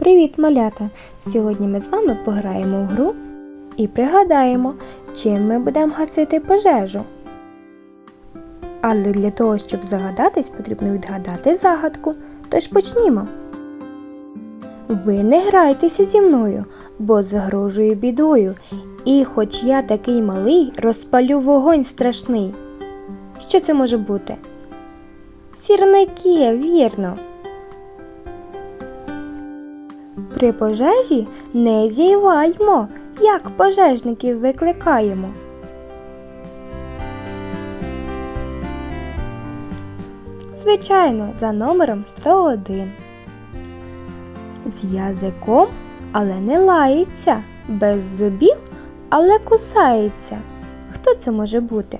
Привіт, малята! Сьогодні ми з вами пограємо в гру і пригадаємо, чим ми будемо гасити пожежу. Але для того, щоб загадатись, потрібно відгадати загадку. Тож почнімо. Ви не грайтеся зі мною, бо загрожую бідою. І хоч я такий малий, розпалю вогонь страшний. Що це може бути? Сірники, вірно. При пожежі не зіваймо, як пожежників викликаємо. Звичайно, за номером 101. З язиком, але не лається, без зубів, але кусається. Хто це може бути?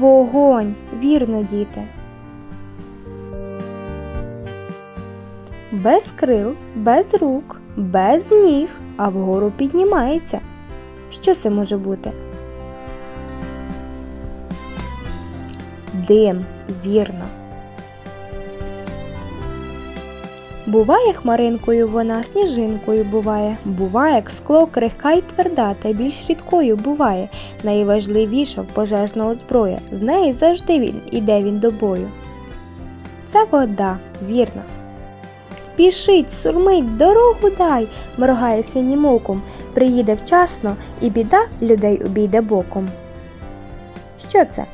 Вогонь, вірно, діти. Без крил, без рук, без ніг, а вгору піднімається. Що це може бути? Дим, вірно. Буває хмаринкою вона, сніжинкою буває. Буває, як скло, крихка й тверда, та більш рідкою буває. Найважливіша в пожежного зброя. З неї завжди він іде він до бою. Це вода, вірно. Спішить, сурмить, дорогу дай, моргає синім оком, приїде вчасно, і біда людей обійде боком. Що це?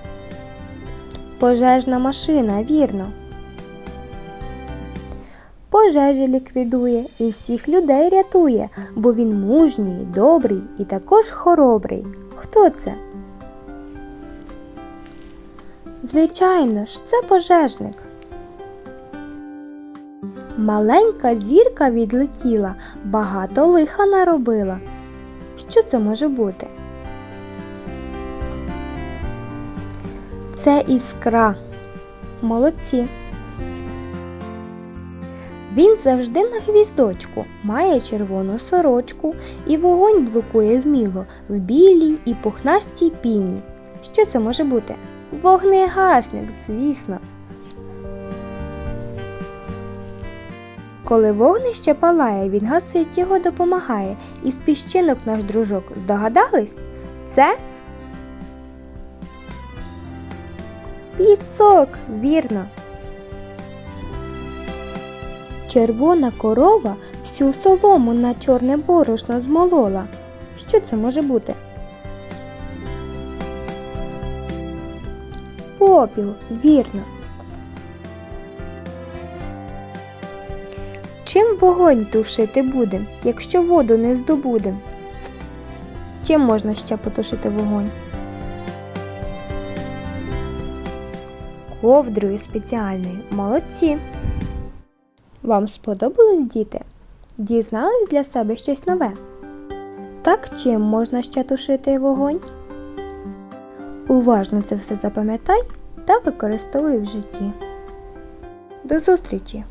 Пожежна машина, вірно. Пожежі ліквідує і всіх людей рятує, бо він мужній, добрий і також хоробрий. Хто це? Звичайно ж, це пожежник. Маленька зірка відлетіла, багато лиха наробила. Що це може бути? Це іскра. Молодці. Він завжди на гвіздочку, має червону сорочку і вогонь блокує вміло в білій і пухнастій піні. Що це може бути? Вогнегасник, звісно. Коли вогнище палає, він гасить його допомагає. Із піщинок наш дружок. Здогадались? Це пісок, вірно. Червона корова всю солому на чорне борошно змолола. Що це може бути? Попіл, вірно. Чим вогонь тушити будем, якщо воду не здобудем? Чим можна ще потушити вогонь? Ковдрою спеціальною. Молодці! Вам сподобалось, діти? Дізнались для себе щось нове? Так чим можна ще тушити вогонь? Уважно це все запам'ятай та використовуй в житті. До зустрічі!